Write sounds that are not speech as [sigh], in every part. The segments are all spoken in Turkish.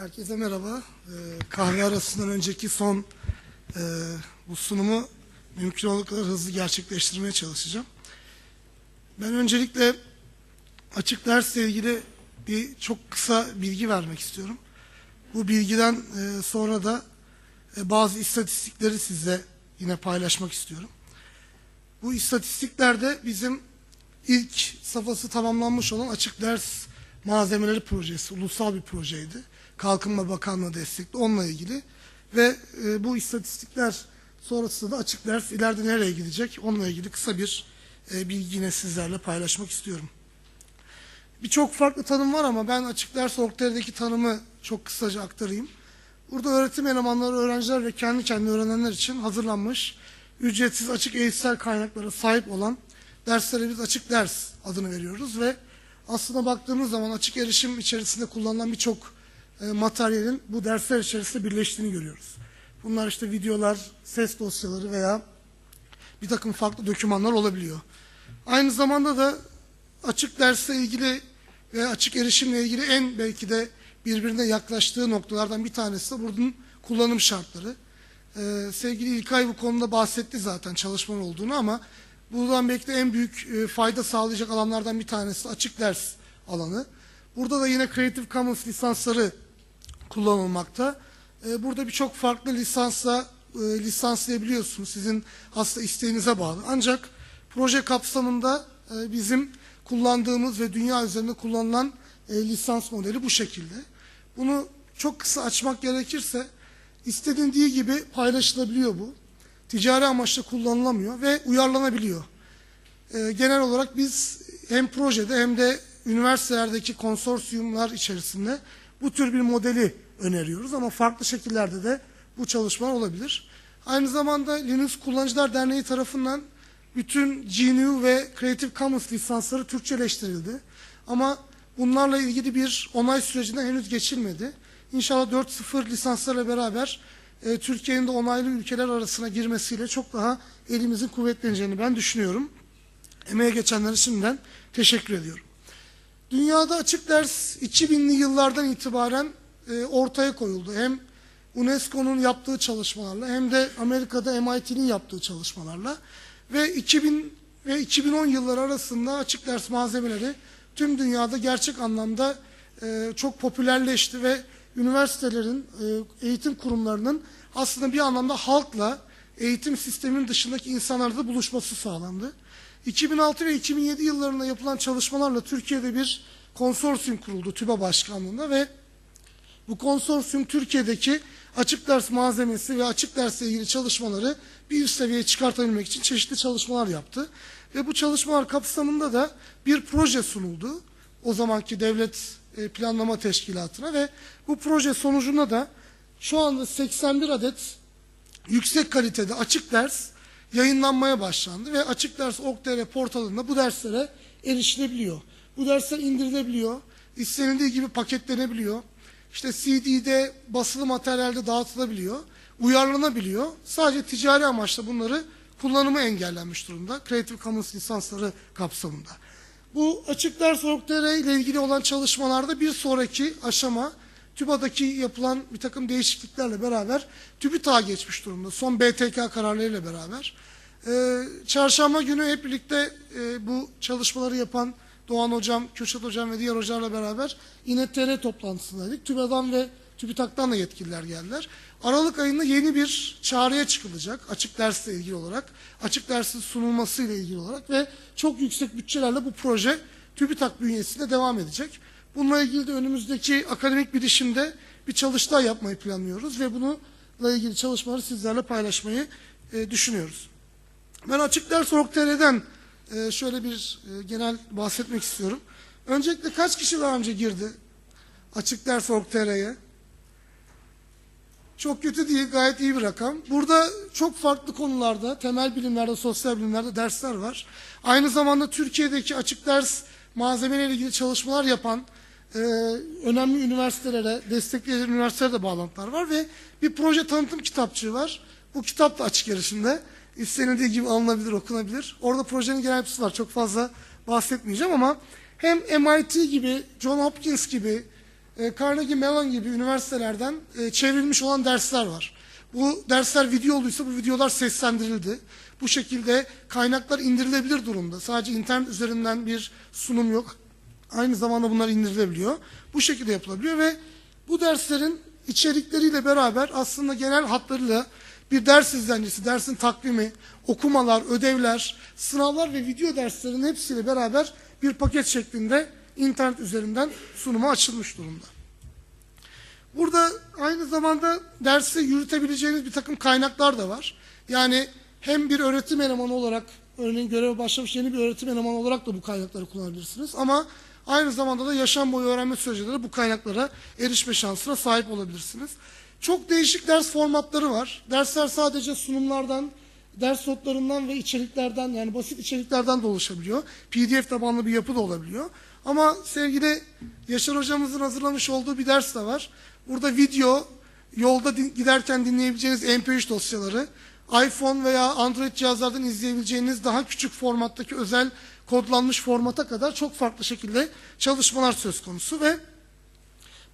Herkese merhaba. Ee, kahve arasından önceki son e, bu sunumu mümkün olduğu kadar hızlı gerçekleştirmeye çalışacağım. Ben öncelikle açık dersle ilgili bir çok kısa bilgi vermek istiyorum. Bu bilgiden e, sonra da e, bazı istatistikleri size yine paylaşmak istiyorum. Bu istatistiklerde bizim ilk safhası tamamlanmış olan açık ders malzemeleri projesi, ulusal bir projeydi. Kalkınma Bakanlığı destekli onunla ilgili ve e, bu istatistikler sonrasında da açık ders ileride nereye gidecek onunla ilgili kısa bir e, bilgi yine sizlerle paylaşmak istiyorum. Birçok farklı tanım var ama ben açık ders ortalardaki tanımı çok kısaca aktarayım. Burada öğretim elemanları, öğrenciler ve kendi kendine öğrenenler için hazırlanmış, ücretsiz açık eğitsel kaynaklara sahip olan derslere biz açık ders adını veriyoruz ve aslında baktığımız zaman açık erişim içerisinde kullanılan birçok e, materyalin bu dersler içerisinde birleştiğini görüyoruz. Bunlar işte videolar, ses dosyaları veya bir takım farklı dokümanlar olabiliyor. Aynı zamanda da açık dersle ilgili ve açık erişimle ilgili en belki de birbirine yaklaştığı noktalardan bir tanesi de bunun kullanım şartları. Ee, sevgili İlkay bu konuda bahsetti zaten çalışmalar olduğunu ama buradan belki de en büyük e, fayda sağlayacak alanlardan bir tanesi açık ders alanı. Burada da yine Creative Commons lisansları kullanılmakta. E, burada birçok farklı lisansla e, lisanslayabiliyorsunuz. Sizin aslında isteğinize bağlı. Ancak proje kapsamında e, bizim kullandığımız ve dünya üzerinde kullanılan lisans modeli bu şekilde. Bunu çok kısa açmak gerekirse istenildiği gibi paylaşılabiliyor bu. Ticari amaçla kullanılamıyor ve uyarlanabiliyor. Genel olarak biz hem projede hem de üniversitelerdeki konsorsiyumlar içerisinde bu tür bir modeli öneriyoruz ama farklı şekillerde de bu çalışmalar olabilir. Aynı zamanda Linux Kullanıcılar Derneği tarafından bütün GNU ve Creative Commons lisansları Türkçeleştirildi. Ama bunlarla ilgili bir onay sürecinden henüz geçilmedi. İnşallah 4.0 lisanslarla beraber e, Türkiye'nin de onaylı ülkeler arasına girmesiyle çok daha elimizin kuvvetleneceğini ben düşünüyorum. Emeğe geçenlere şimdiden teşekkür ediyorum. Dünyada açık ders 2000'li yıllardan itibaren e, ortaya koyuldu. Hem UNESCO'nun yaptığı çalışmalarla hem de Amerika'da MIT'nin yaptığı çalışmalarla ve 2000 ve 2010 yılları arasında açık ders malzemeleri tüm dünyada gerçek anlamda e, çok popülerleşti ve üniversitelerin, e, eğitim kurumlarının aslında bir anlamda halkla eğitim sisteminin dışındaki insanlarla da buluşması sağlandı. 2006 ve 2007 yıllarında yapılan çalışmalarla Türkiye'de bir konsorsiyum kuruldu TÜBA başkanlığında ve bu konsorsiyum Türkiye'deki açık ders malzemesi ve açık dersle ilgili çalışmaları bir üst seviyeye çıkartabilmek için çeşitli çalışmalar yaptı. Ve bu çalışmalar kapsamında da bir proje sunuldu. O zamanki devlet e, planlama teşkilatına ve bu proje sonucunda da şu anda 81 adet yüksek kalitede açık ders yayınlanmaya başlandı ve açık ders Org.tr portalında bu derslere erişilebiliyor. Bu dersler indirilebiliyor, istenildiği gibi paketlenebiliyor. İşte CD'de, basılı materyalde dağıtılabiliyor, uyarlanabiliyor. Sadece ticari amaçla bunları kullanımı engellenmiş durumda. Creative Commons lisansları kapsamında. Bu açık ders Org.tr ile ilgili olan çalışmalarda bir sonraki aşama TÜBA'daki yapılan bir takım değişikliklerle beraber TÜBİTAK'a geçmiş durumda. Son BTK kararlarıyla beraber. Ee, çarşamba günü hep birlikte e, bu çalışmaları yapan Doğan Hocam, Kürşat Hocam ve diğer hocalarla beraber İNETR toplantısındaydık. TÜBA'dan ve TÜBİTAK'tan da yetkililer geldiler. Aralık ayında yeni bir çağrıya çıkılacak açık dersle ilgili olarak, açık dersin sunulması ile ilgili olarak ve çok yüksek bütçelerle bu proje TÜBİTAK bünyesinde devam edecek. Bununla ilgili de önümüzdeki akademik bilişimde bir çalıştay yapmayı planlıyoruz ve bununla ilgili çalışmaları sizlerle paylaşmayı e, düşünüyoruz. Ben açık ders org.tr'den e, şöyle bir e, genel bahsetmek istiyorum. Öncelikle kaç kişi daha önce girdi açık ders org.tr'ye? Çok kötü değil, gayet iyi bir rakam. Burada çok farklı konularda, temel bilimlerde, sosyal bilimlerde dersler var. Aynı zamanda Türkiye'deki açık ders malzemelerle ilgili çalışmalar yapan e, önemli üniversitelere, destekleyen üniversitelere de bağlantılar var ve bir proje tanıtım kitapçığı var. Bu kitap da açık erişimde. İstenildiği gibi alınabilir, okunabilir. Orada projenin genel yapısı var. Çok fazla bahsetmeyeceğim ama hem MIT gibi, John Hopkins gibi, e, Carnegie Mellon gibi üniversitelerden e, çevrilmiş olan dersler var. Bu dersler video olduysa bu videolar seslendirildi. Bu şekilde kaynaklar indirilebilir durumda. Sadece internet üzerinden bir sunum yok. Aynı zamanda bunlar indirilebiliyor. Bu şekilde yapılabiliyor ve bu derslerin içerikleriyle beraber aslında genel hatlarıyla bir ders izlencesi, dersin takvimi, okumalar, ödevler, sınavlar ve video derslerin hepsiyle beraber bir paket şeklinde internet üzerinden sunuma açılmış durumda. Burada aynı zamanda dersi yürütebileceğiniz bir takım kaynaklar da var. Yani hem bir öğretim elemanı olarak, örneğin göreve başlamış yeni bir öğretim elemanı olarak da bu kaynakları kullanabilirsiniz. Ama aynı zamanda da yaşam boyu öğrenme sürecinde de bu kaynaklara erişme şansına sahip olabilirsiniz. Çok değişik ders formatları var. Dersler sadece sunumlardan, ders notlarından ve içeriklerden yani basit içeriklerden de oluşabiliyor. PDF tabanlı bir yapı da olabiliyor. Ama sevgili Yaşar hocamızın hazırlamış olduğu bir ders de var. Burada video, yolda din- giderken dinleyebileceğiniz MP3 dosyaları, iPhone veya Android cihazlardan izleyebileceğiniz daha küçük formattaki özel kodlanmış formata kadar çok farklı şekilde çalışmalar söz konusu ve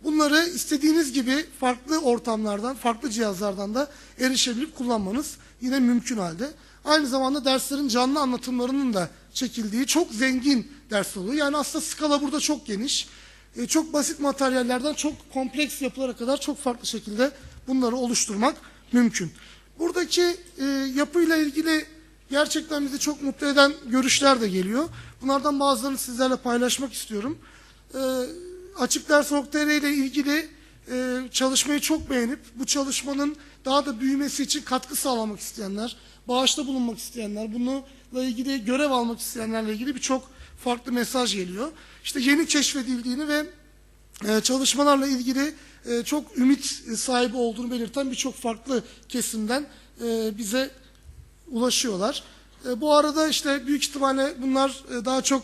Bunları istediğiniz gibi farklı ortamlardan, farklı cihazlardan da erişebilip kullanmanız yine mümkün halde. Aynı zamanda derslerin canlı anlatımlarının da çekildiği çok zengin ders oluyor. Yani aslında skala burada çok geniş. E, çok basit materyallerden çok kompleks yapılara kadar çok farklı şekilde bunları oluşturmak mümkün. Buradaki e, yapıyla ilgili gerçekten bizi çok mutlu eden görüşler de geliyor. Bunlardan bazılarını sizlerle paylaşmak istiyorum. E, Açıkders.tr ile ilgili e, çalışmayı çok beğenip bu çalışmanın daha da büyümesi için katkı sağlamak isteyenler, bağışta bulunmak isteyenler, bununla ilgili görev almak isteyenlerle ilgili birçok farklı mesaj geliyor. İşte yeni keşfedildiğini ve e, çalışmalarla ilgili e, çok ümit sahibi olduğunu belirten birçok farklı kesimden e, bize ulaşıyorlar. E, bu arada işte büyük ihtimalle bunlar e, daha çok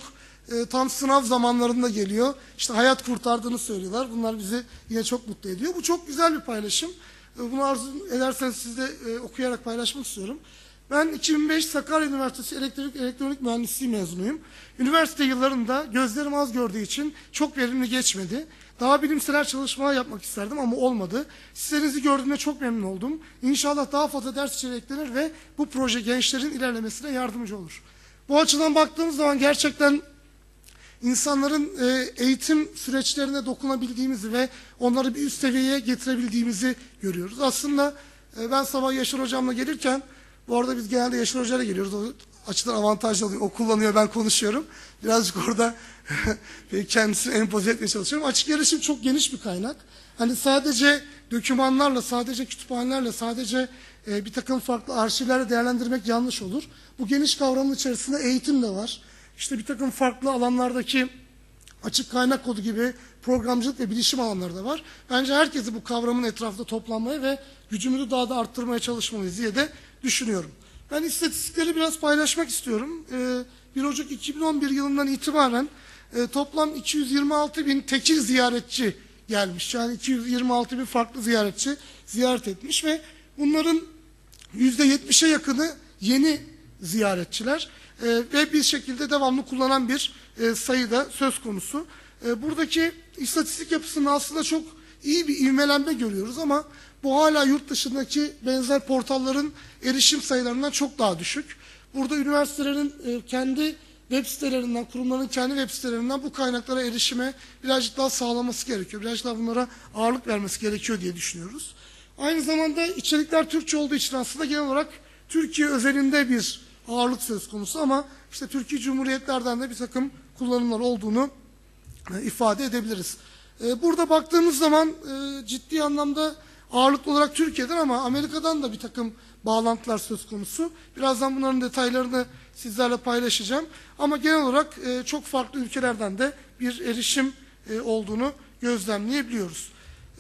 e, tam sınav zamanlarında geliyor. İşte hayat kurtardığını söylüyorlar. Bunlar bizi yine çok mutlu ediyor. Bu çok güzel bir paylaşım. Bunu arzu ederseniz siz okuyarak paylaşmak istiyorum. Ben 2005 Sakarya Üniversitesi Elektrik Elektronik Mühendisliği mezunuyum. Üniversite yıllarında gözlerim az gördüğü için çok verimli geçmedi. Daha bilimsel çalışmalar yapmak isterdim ama olmadı. Sizlerinizi gördüğümde çok memnun oldum. İnşallah daha fazla ders içeriği eklenir ve bu proje gençlerin ilerlemesine yardımcı olur. Bu açıdan baktığımız zaman gerçekten insanların e, eğitim süreçlerine dokunabildiğimizi ve onları bir üst seviyeye getirebildiğimizi görüyoruz. Aslında e, ben sabah Yaşar hocamla gelirken, bu arada biz genelde Yaşar hocayla geliyoruz. O açıdan avantajlı oluyor. O kullanıyor, ben konuşuyorum. Birazcık orada [laughs] kendisini empoze etmeye çalışıyorum. Açık erişim çok geniş bir kaynak. Hani sadece dokümanlarla, sadece kütüphanelerle, sadece e, bir takım farklı arşivlerle değerlendirmek yanlış olur. Bu geniş kavramın içerisinde eğitim de var işte bir takım farklı alanlardaki açık kaynak kodu gibi programcılık ve bilişim alanları da var. Bence herkesi bu kavramın etrafında toplanmaya ve gücümüzü daha da arttırmaya çalışmalıyız diye de düşünüyorum. Ben istatistikleri biraz paylaşmak istiyorum. Ee, 1 Ocak 2011 yılından itibaren e, toplam 226 bin tekil ziyaretçi gelmiş. Yani 226 bin farklı ziyaretçi ziyaret etmiş ve bunların %70'e yakını yeni ziyaretçiler e, ve bir şekilde devamlı kullanan bir e, sayıda söz konusu. E, buradaki istatistik yapısında aslında çok iyi bir ivmelenme görüyoruz ama bu hala yurt dışındaki benzer portalların erişim sayılarından çok daha düşük. Burada üniversitelerin e, kendi web sitelerinden, kurumların kendi web sitelerinden bu kaynaklara erişime birazcık daha sağlaması gerekiyor. Birazcık daha bunlara ağırlık vermesi gerekiyor diye düşünüyoruz. Aynı zamanda içerikler Türkçe olduğu için aslında genel olarak Türkiye özelinde bir ağırlık söz konusu ama işte Türkiye Cumhuriyetlerden de bir takım kullanımlar olduğunu e, ifade edebiliriz. E, burada baktığımız zaman ciddi anlamda ağırlıklı olarak Türkiye'den ama Amerika'dan da bir takım bağlantılar söz konusu. Birazdan bunların detaylarını sizlerle paylaşacağım. Ama genel olarak e, çok farklı ülkelerden de bir erişim e, olduğunu gözlemleyebiliyoruz.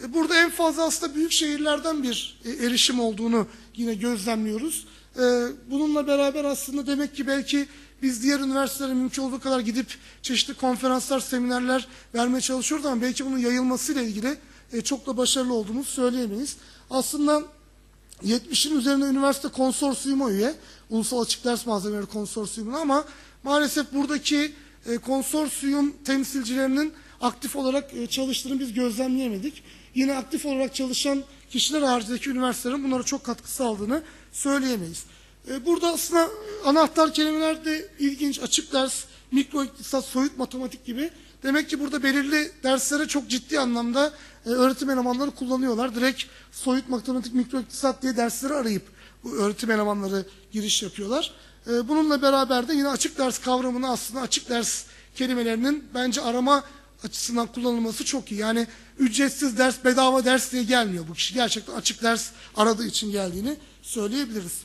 E, burada en fazla aslında büyük şehirlerden bir e, erişim olduğunu yine gözlemliyoruz. E, bununla beraber aslında demek ki belki biz diğer üniversitelere mümkün olduğu kadar gidip çeşitli konferanslar, seminerler vermeye çalışıyoruz ama belki bunun yayılmasıyla ilgili e, çok da başarılı olduğumuzu söyleyemeyiz. Aslında 70'in üzerinde üniversite konsorsiyuma üye, Ulusal Açık Ders Malzemeleri Konsorsiyumuna ama maalesef buradaki e, konsorsiyum temsilcilerinin aktif olarak e, çalıştığını biz gözlemleyemedik. Yine aktif olarak çalışan kişiler haricindeki üniversitelerin bunlara çok katkı sağladığını söyleyemeyiz. E, Burada aslında anahtar kelimeler de ilginç. Açık ders, mikro iktisat, soyut matematik gibi. Demek ki burada belirli derslere çok ciddi anlamda e, öğretim elemanları kullanıyorlar. Direkt soyut matematik, mikro iktisat diye dersleri arayıp bu öğretim elemanları giriş yapıyorlar. E, Bununla beraber de yine açık ders kavramını aslında açık ders kelimelerinin bence arama açısından kullanılması çok iyi. Yani ücretsiz ders, bedava ders diye gelmiyor bu kişi. Gerçekten açık ders aradığı için geldiğini söyleyebiliriz.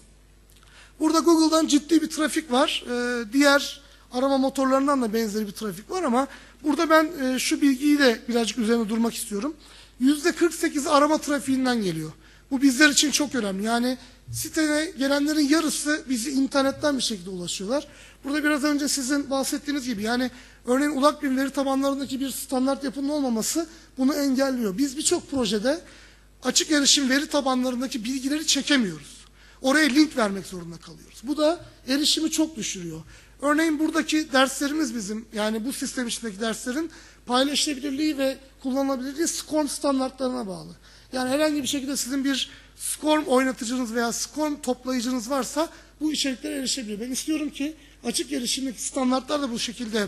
Burada Google'dan ciddi bir trafik var. Ee, diğer arama motorlarından da benzeri bir trafik var ama burada ben e, şu bilgiyi de birazcık üzerine durmak istiyorum. %48 arama trafiğinden geliyor. Bu bizler için çok önemli. Yani siteye gelenlerin yarısı bizi internetten bir şekilde ulaşıyorlar. Burada biraz önce sizin bahsettiğiniz gibi yani örneğin ulak bir veri tabanlarındaki bir standart yapının olmaması bunu engelliyor. Biz birçok projede açık erişim veri tabanlarındaki bilgileri çekemiyoruz. Oraya link vermek zorunda kalıyoruz. Bu da erişimi çok düşürüyor. Örneğin buradaki derslerimiz bizim yani bu sistem içindeki derslerin paylaşılabilirliği ve kullanılabilirliği SCORM standartlarına bağlı. Yani herhangi bir şekilde sizin bir SCORM oynatıcınız veya SCORM toplayıcınız varsa bu içeriklere erişebilir. Ben istiyorum ki açık erişimdeki standartlar da bu şekilde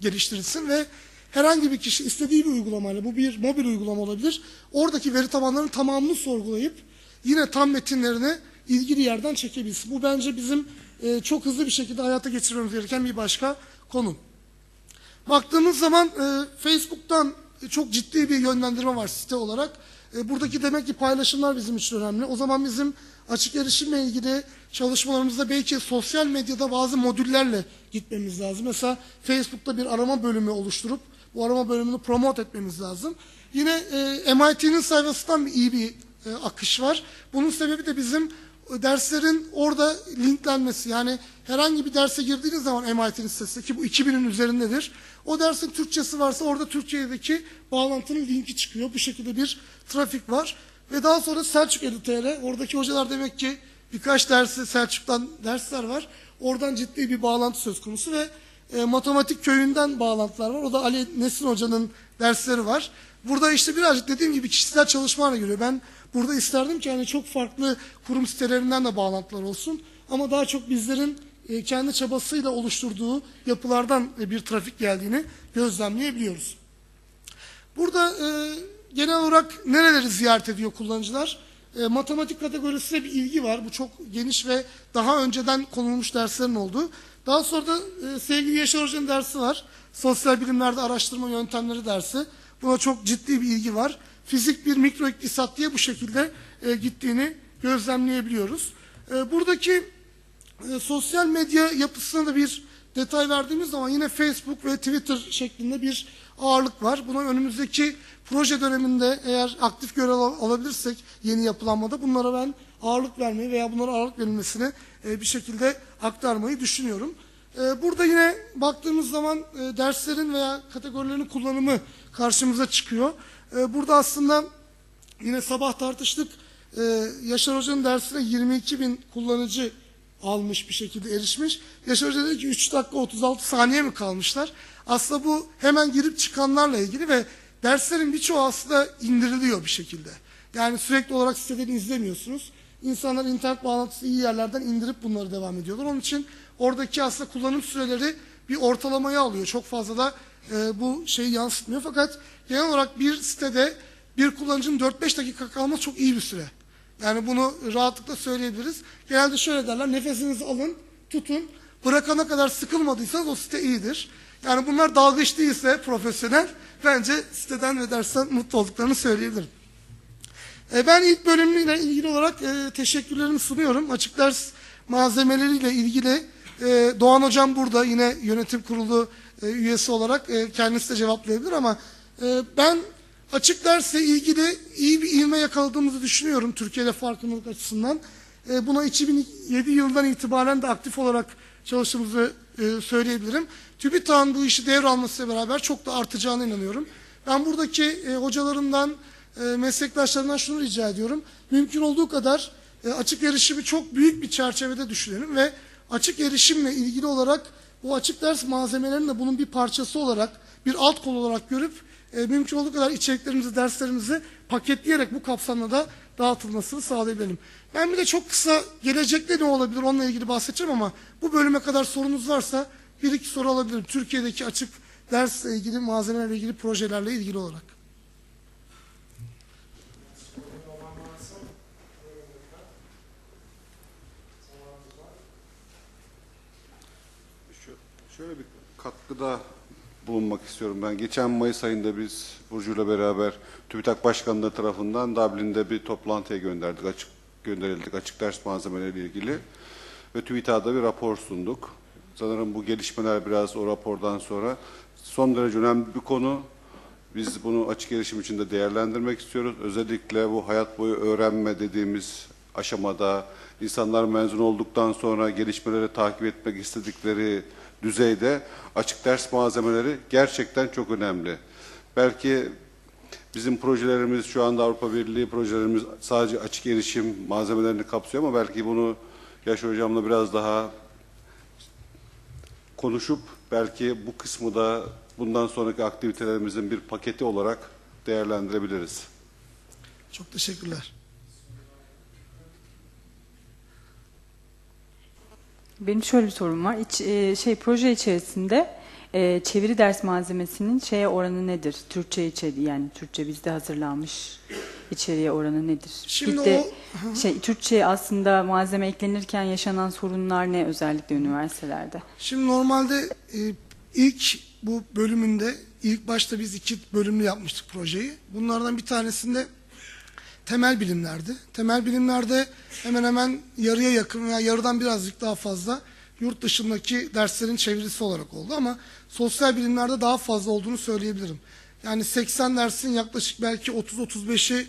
geliştirilsin ve herhangi bir kişi istediği bir uygulamayla, bu bir mobil uygulama olabilir, oradaki veri tabanlarının tamamını sorgulayıp yine tam metinlerini ilgili yerden çekebilsin. Bu bence bizim e, çok hızlı bir şekilde hayata geçirmemiz gereken bir başka konu. Baktığımız zaman e, Facebook'tan çok ciddi bir yönlendirme var site olarak. E, buradaki demek ki paylaşımlar bizim için önemli. O zaman bizim açık erişimle ilgili çalışmalarımızda belki sosyal medyada bazı modüllerle gitmemiz lazım. Mesela Facebook'ta bir arama bölümü oluşturup bu arama bölümünü promote etmemiz lazım. Yine e, MIT'nin sayfasından iyi bir e, akış var. Bunun sebebi de bizim derslerin orada linklenmesi. Yani herhangi bir derse girdiğiniz zaman MIT'nin sitesi ki bu 2000'in üzerindedir. O dersin Türkçesi varsa orada Türkiye'deki bağlantının linki çıkıyor. Bu şekilde bir trafik var. Ve daha sonra Selçuk Editör'e oradaki hocalar demek ki birkaç dersi Selçuk'tan dersler var. Oradan ciddi bir bağlantı söz konusu ve e, matematik köyünden bağlantılar var. O da Ali Nesin Hoca'nın dersleri var. Burada işte birazcık dediğim gibi kişisel çalışmayla geliyor. Ben burada isterdim ki hani çok farklı kurum sitelerinden de bağlantılar olsun. Ama daha çok bizlerin e, kendi çabasıyla oluşturduğu yapılardan e, bir trafik geldiğini gözlemleyebiliyoruz. Burada e, genel olarak nereleri ziyaret ediyor kullanıcılar? E, matematik kategorisine bir ilgi var. Bu çok geniş ve daha önceden konulmuş derslerin olduğu. Daha sonra da e, sevgili Yaşar Hoca'nın dersi var. Sosyal bilimlerde araştırma yöntemleri dersi. Buna çok ciddi bir ilgi var. Fizik bir mikro iktisat diye bu şekilde e, gittiğini gözlemleyebiliyoruz. E, buradaki e, sosyal medya yapısına da bir detay verdiğimiz zaman yine Facebook ve Twitter şeklinde bir ağırlık var. Buna önümüzdeki proje döneminde eğer aktif görev al- alabilirsek yeni yapılanmada bunlara ben ağırlık vermeyi veya bunlara ağırlık verilmesini e, bir şekilde aktarmayı düşünüyorum. E, burada yine baktığımız zaman e, derslerin veya kategorilerin kullanımı karşımıza çıkıyor. E, burada aslında yine sabah tartıştık. E, Yaşar Hoca'nın dersine 22 bin kullanıcı almış bir şekilde erişmiş. Yaşar Hoca dedi ki 3 dakika 36 saniye mi kalmışlar? Aslında bu hemen girip çıkanlarla ilgili ve derslerin birçoğu aslında indiriliyor bir şekilde. Yani sürekli olarak siteden izlemiyorsunuz. İnsanlar internet bağlantısı iyi yerlerden indirip bunları devam ediyorlar. Onun için oradaki aslında kullanım süreleri bir ortalamaya alıyor. Çok fazla da e, bu şeyi yansıtmıyor. Fakat genel olarak bir sitede bir kullanıcının 4-5 dakika kalması çok iyi bir süre. Yani bunu rahatlıkla söyleyebiliriz. Genelde şöyle derler, nefesinizi alın, tutun. Bırakana kadar sıkılmadıysanız o site iyidir. Yani bunlar dalgıç değilse profesyonel, bence siteden ve dersten mutlu olduklarını söyleyebilirim. E, ben ilk bölümüyle ilgili olarak e, teşekkürlerimi sunuyorum. Açık ders malzemeleriyle ilgili e, Doğan Hocam burada yine yönetim kurulu e, üyesi olarak e, kendisi de cevaplayabilir ama e, ben açık dersle ilgili iyi bir ivme yakaladığımızı düşünüyorum Türkiye'de farkındalık açısından. E, buna 2007 yılından itibaren de aktif olarak çalıştığımızı söyleyebilirim. TÜBİTAK'ın bu işi devralmasıyla beraber çok da artacağına inanıyorum. Ben buradaki e, hocalarımdan, e, meslektaşlarımdan şunu rica ediyorum. Mümkün olduğu kadar açık erişimi çok büyük bir çerçevede düşünelim ve açık erişimle ilgili olarak bu açık ders malzemelerinin de bunun bir parçası olarak bir alt kol olarak görüp e, mümkün olduğu kadar içeriklerimizi, derslerimizi paketleyerek bu kapsamda da dağıtılmasını sağlayabilirim. Ben bir de çok kısa gelecekte ne olabilir onunla ilgili bahsedeceğim ama bu bölüme kadar sorunuz varsa bir iki soru alabilirim. Türkiye'deki açık dersle ilgili, malzemelerle ilgili projelerle ilgili olarak. Şö- Şöyle bir katkıda bulunmak istiyorum ben. Geçen Mayıs ayında biz Burcu'yla beraber TÜBİTAK Başkanlığı tarafından Dublin'de bir toplantıya gönderdik. Açık gönderildik açık ders malzemeleri ilgili ve TÜBİTAK'da bir rapor sunduk. Sanırım bu gelişmeler biraz o rapordan sonra son derece önemli bir konu. Biz bunu açık erişim içinde değerlendirmek istiyoruz. Özellikle bu hayat boyu öğrenme dediğimiz aşamada insanlar mezun olduktan sonra gelişmeleri takip etmek istedikleri düzeyde açık ders malzemeleri gerçekten çok önemli. Belki bizim projelerimiz şu anda Avrupa Birliği projelerimiz sadece açık erişim malzemelerini kapsıyor ama belki bunu Yaşar Hocam'la biraz daha konuşup belki bu kısmı da bundan sonraki aktivitelerimizin bir paketi olarak değerlendirebiliriz. Çok teşekkürler. Benim şöyle bir sorum var. İç, e, şey proje içerisinde e, çeviri ders malzemesinin şeye oranı nedir? Türkçe içeriği yani Türkçe bizde hazırlanmış içeriğe oranı nedir? Şimdi bir de şey Türkçe aslında malzeme eklenirken yaşanan sorunlar ne özellikle üniversitelerde? Şimdi normalde e, ilk bu bölümünde ilk başta biz iki bölümlü yapmıştık projeyi. Bunlardan bir tanesinde temel bilimlerdi. Temel bilimlerde hemen hemen yarıya yakın veya yarıdan birazcık daha fazla yurt dışındaki derslerin çevirisi olarak oldu ama sosyal bilimlerde daha fazla olduğunu söyleyebilirim. Yani 80 dersin yaklaşık belki 30-35'i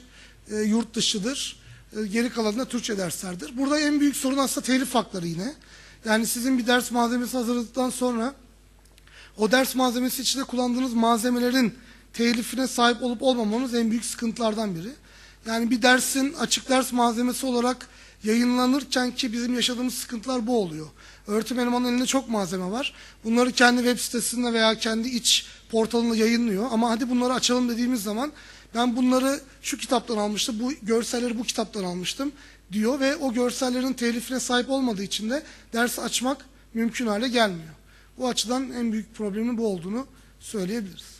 e, yurt dışıdır. E, geri kalanı da Türkçe derslerdir. Burada en büyük sorun aslında telif hakları yine. Yani sizin bir ders malzemesi hazırladıktan sonra o ders malzemesi içinde kullandığınız malzemelerin telifine sahip olup olmamanız en büyük sıkıntılardan biri. Yani bir dersin açık ders malzemesi olarak yayınlanırken ki bizim yaşadığımız sıkıntılar bu oluyor. Öğretim elemanının elinde çok malzeme var. Bunları kendi web sitesinde veya kendi iç portalında yayınlıyor. Ama hadi bunları açalım dediğimiz zaman ben bunları şu kitaptan almıştım, bu görselleri bu kitaptan almıştım diyor ve o görsellerin telifine sahip olmadığı için de dersi açmak mümkün hale gelmiyor. Bu açıdan en büyük problemin bu olduğunu söyleyebiliriz.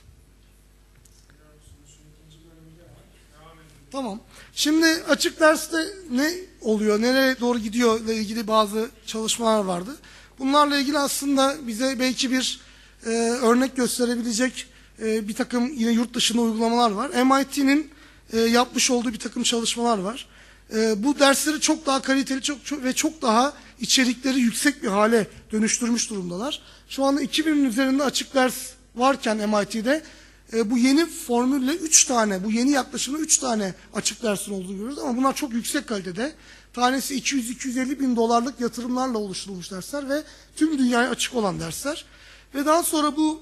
Tamam. Şimdi açık derste ne oluyor, nereye doğru gidiyor ile ilgili bazı çalışmalar vardı. Bunlarla ilgili aslında bize belki bir e, örnek gösterebilecek e, bir takım yine yurt dışında uygulamalar var. MIT'nin e, yapmış olduğu bir takım çalışmalar var. E, bu dersleri çok daha kaliteli çok, çok ve çok daha içerikleri yüksek bir hale dönüştürmüş durumdalar. Şu anda 2000'in üzerinde açık ders varken MIT'de e, bu yeni formülle 3 tane, bu yeni yaklaşımda 3 tane açık dersin olduğunu görüyoruz ama bunlar çok yüksek kalitede. Tanesi 200-250 bin dolarlık yatırımlarla oluşturulmuş dersler ve tüm dünyaya açık olan dersler. Ve daha sonra bu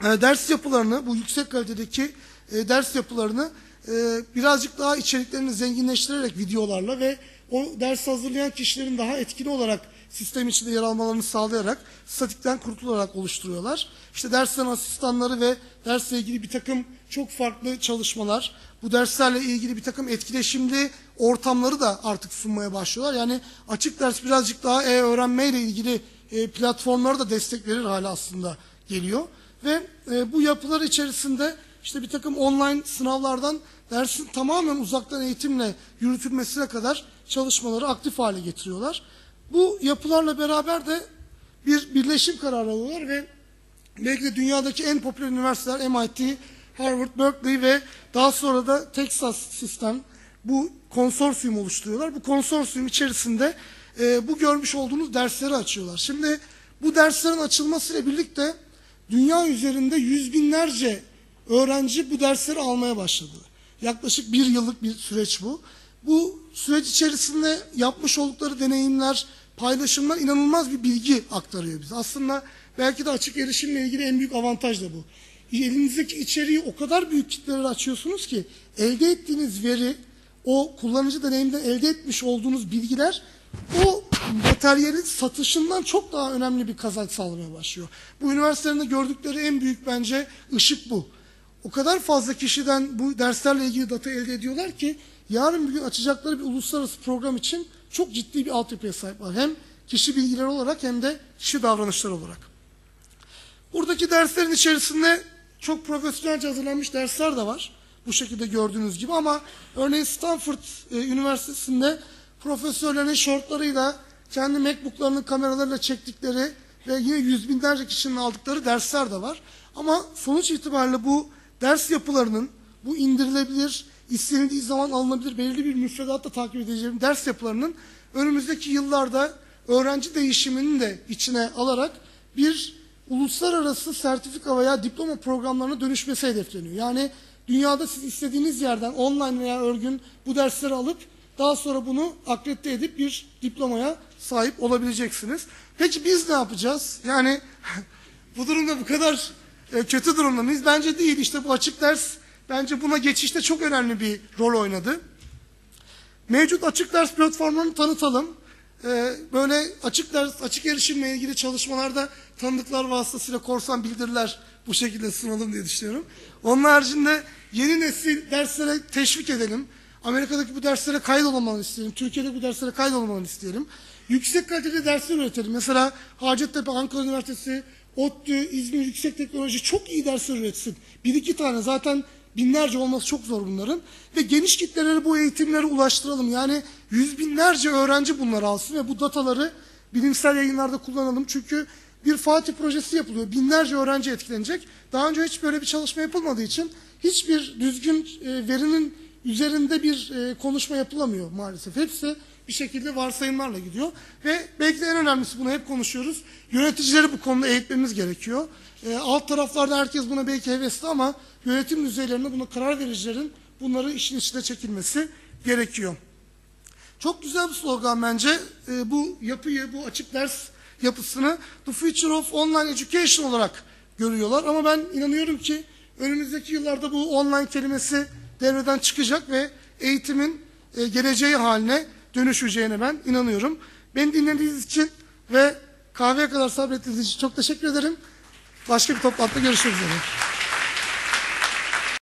e, ders yapılarını, bu yüksek kalitedeki e, ders yapılarını e, birazcık daha içeriklerini zenginleştirerek videolarla ve o ders hazırlayan kişilerin daha etkili olarak sistem içinde yer almalarını sağlayarak statikten kurtularak oluşturuyorlar. İşte dersten asistanları ve dersle ilgili bir takım çok farklı çalışmalar, bu derslerle ilgili bir takım etkileşimli ortamları da artık sunmaya başlıyorlar. Yani açık ders birazcık daha e-öğrenme ile ilgili e, platformları da destek verir hale aslında geliyor. Ve e, bu yapılar içerisinde işte bir takım online sınavlardan dersin tamamen uzaktan eğitimle yürütülmesine kadar çalışmaları aktif hale getiriyorlar. Bu yapılarla beraber de bir birleşim kararı alıyorlar ve belki de dünyadaki en popüler üniversiteler MIT, Harvard, Berkeley ve daha sonra da Texas sistem bu konsorsiyum oluşturuyorlar. Bu konsorsiyum içerisinde e, bu görmüş olduğunuz dersleri açıyorlar. Şimdi bu derslerin açılmasıyla birlikte dünya üzerinde yüz binlerce öğrenci bu dersleri almaya başladı. Yaklaşık bir yıllık bir süreç bu. Bu süreç içerisinde yapmış oldukları deneyimler, paylaşımlar inanılmaz bir bilgi aktarıyor bize. Aslında belki de açık erişimle ilgili en büyük avantaj da bu. Elinizdeki içeriği o kadar büyük kitlelere açıyorsunuz ki elde ettiğiniz veri, o kullanıcı deneyimden elde etmiş olduğunuz bilgiler o materyalin satışından çok daha önemli bir kazanç sağlamaya başlıyor. Bu üniversitelerinde gördükleri en büyük bence ışık bu. O kadar fazla kişiden bu derslerle ilgili data elde ediyorlar ki yarın bir gün açacakları bir uluslararası program için çok ciddi bir altyapıya sahip var. Hem kişi bilgileri olarak hem de kişi davranışları olarak. Buradaki derslerin içerisinde çok profesyonelce hazırlanmış dersler de var. Bu şekilde gördüğünüz gibi ama örneğin Stanford e, Üniversitesi'nde profesörlerin şortlarıyla kendi Macbook'larının kameralarıyla çektikleri ve yine yüz binlerce kişinin aldıkları dersler de var. Ama sonuç itibariyle bu ders yapılarının, bu indirilebilir, istenildiği zaman alınabilir, belirli bir müfredatla takip edeceğim ders yapılarının önümüzdeki yıllarda öğrenci değişimini de içine alarak bir uluslararası sertifika veya diploma programlarına dönüşmesi hedefleniyor. Yani dünyada siz istediğiniz yerden online veya örgün bu dersleri alıp daha sonra bunu akredite edip bir diplomaya sahip olabileceksiniz. Peki biz ne yapacağız? Yani [laughs] bu durumda bu kadar e, kötü durumda mıyız? Bence değil. İşte bu açık ders bence buna geçişte çok önemli bir rol oynadı. Mevcut açık ders platformlarını tanıtalım. Ee, böyle açık ders, açık erişimle ilgili çalışmalarda tanıdıklar vasıtasıyla korsan bildiriler bu şekilde sunalım diye düşünüyorum. Onun haricinde yeni nesil derslere teşvik edelim. Amerika'daki bu derslere kaydolmalarını isteyelim. Türkiye'de bu derslere kaydolmalarını isteyelim. Yüksek kaliteli dersler üretelim. Mesela Hacettepe Ankara Üniversitesi, ODTÜ, İzmir Yüksek Teknoloji çok iyi dersler üretsin. Bir iki tane zaten binlerce olması çok zor bunların. Ve geniş kitlelere bu eğitimleri ulaştıralım. Yani yüz binlerce öğrenci bunları alsın ve bu dataları bilimsel yayınlarda kullanalım. Çünkü bir Fatih projesi yapılıyor. Binlerce öğrenci etkilenecek. Daha önce hiç böyle bir çalışma yapılmadığı için hiçbir düzgün e, verinin üzerinde bir e, konuşma yapılamıyor maalesef. Hepsi bir şekilde varsayımlarla gidiyor. Ve belki de en önemlisi bunu hep konuşuyoruz. Yöneticileri bu konuda eğitmemiz gerekiyor. E, alt taraflarda herkes buna belki hevesli ama yönetim düzeylerinde buna karar vericilerin bunları işin içine çekilmesi gerekiyor. Çok güzel bir slogan bence. E, bu yapıyı, bu açık ders yapısını The Future of Online Education olarak görüyorlar. Ama ben inanıyorum ki önümüzdeki yıllarda bu online kelimesi devreden çıkacak ve eğitimin e, geleceği haline dönüşeceğine ben inanıyorum. Beni dinlediğiniz için ve kahveye kadar sabrettiğiniz için çok teşekkür ederim. Başka bir toplantıda görüşmek üzere.